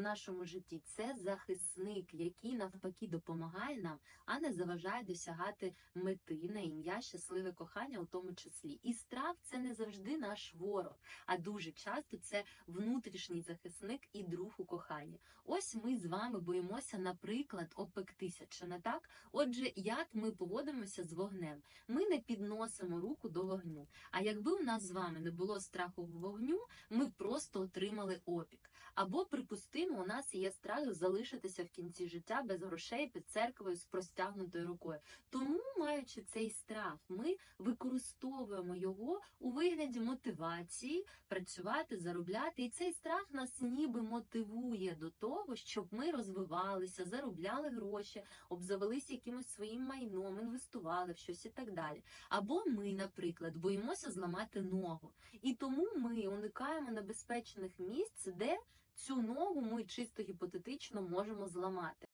нашому житті це захисник, який навпаки допомагає нам, а не заважає досягати мети на ім'я щасливе кохання, у тому числі. І страх це не завжди наш ворог, а дуже часто це внутрішній захисник і друг у коханні. Ось ми з вами боїмося, наприклад, опектися, чи не так? Отже, як ми поводимося з вогнем? Ми не підносимо руку до вогню. А якби у нас з вами не було страху вогню, ми просто отримали опік. Або, припустимо, у нас є страх залишитися в кінці життя без грошей під церквою з простягнутою рукою. Тому, маючи цей страх, ми використовуємо його у вигляді мотивації працювати, заробляти. І цей страх нас ніби мотивує до того, щоб ми розвивалися, заробляли гроші, обзавелися якимось своїм майном, інвестували в щось і так далі. Або ми, наприклад, боїмося зламати ногу, і тому ми уникаємо небезпечних місць, де цю ногу ми чисто гіпотетично можемо зламати.